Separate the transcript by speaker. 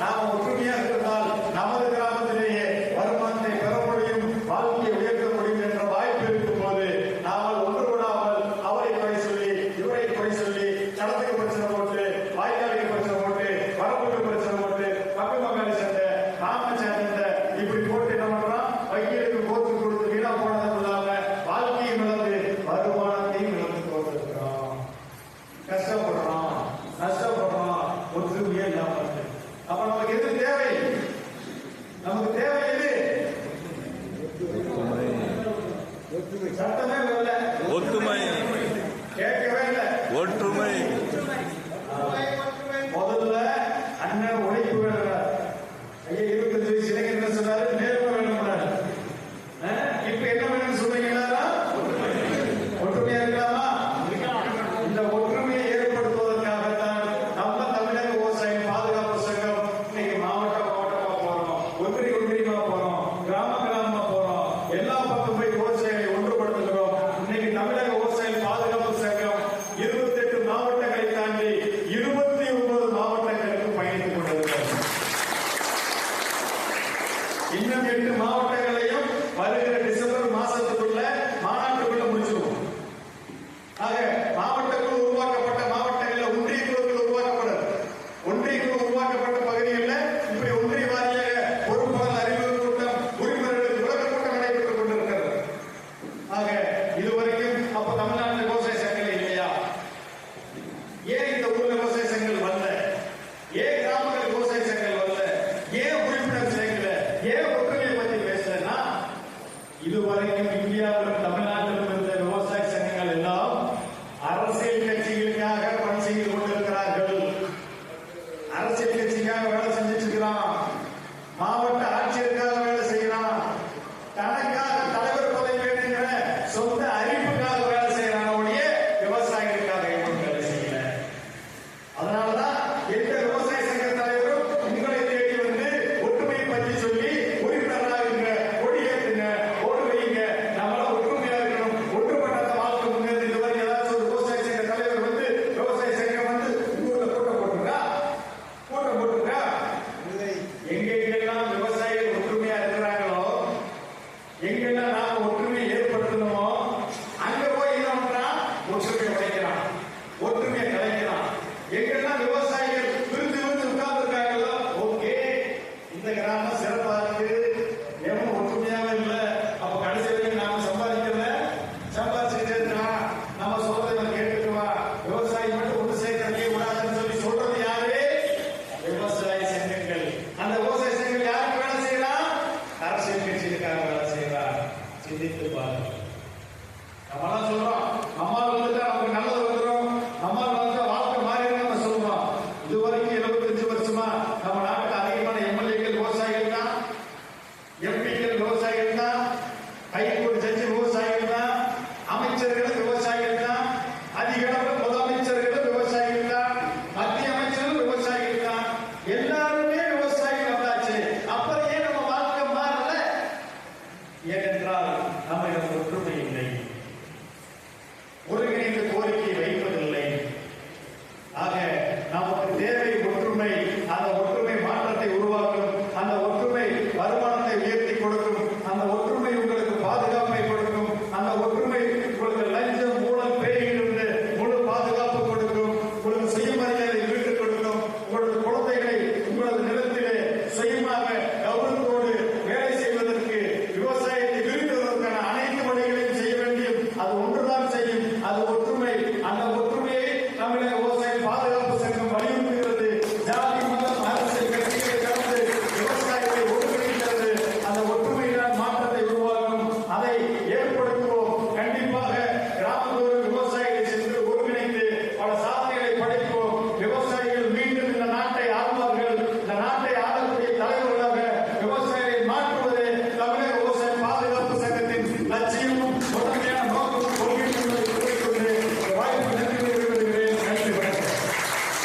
Speaker 1: நாம் ஒற்றுமையாக இருந்தால் நமது கிராமத்திலேயே வருமானத்தை பெற முடியும் வாழ்க்கையை உயர்த்த முடியும் என்ற வாய்ப்பு இருக்கும் போது நாமல் ஒன்று கூடாமல் அவரை குறை சொல்லி இவரை குறை சொல்லி கடத்துக்கு பிரச்சனை போட்டு வாய்க்காலுக்கு பிரச்சனை போட்டு வரப்புக்கு பிரச்சனை போட்டு பக்கம் பங்காளி சண்டை மாம சண்டை இப்படி போட்டு என்ன பண்றோம்? வக்கீலுக்கு கோத்து கொடுத்து வீணா போனதும் இல்லாம வாழ்க்கையும் இழந்து வருமானத்தையும் இழந்து கொண்டிருக்கிறோம் கஷ்டம் Exactamente. ஆக இதுவரைக்கும் அப்ப தமிழ்நாட்டில் விவசாய சங்கங்கள் இல்லையா? ஏன் இந்த ஊர்ல விவசாய சங்கங்கள் வரல? ஏன் கிராமங்கள் விவசாய சங்கங்கள் வரல? ஏன் உறுப்பினர் சேர்க்கல ஏன் ஒற்றுமையை பத்தி பேசலன்னா இதுவரைக்கும் இந்தியாவில் சிந்தித்து பாருங்கள் நம்மளாம் சொல்றோம் அம்மா வந்துட்டா நமக்கு நல்லது வந்துடும் அம்மா வந்து வாழ்க்கை மாறி நம்ம சொல்றோம். இதுவரைக்கும் எழுபத்தஞ்சு வருஷமா நம்ம நாட்டில் அதிகமான எம்எல்ஏக்கள் விவசாயிகள் தான் எம்பிக்கள் விவசாயிகள் தான் கைக்கூடி செஞ்சு விவசாயிகள் தான் அமைச்சர்கள்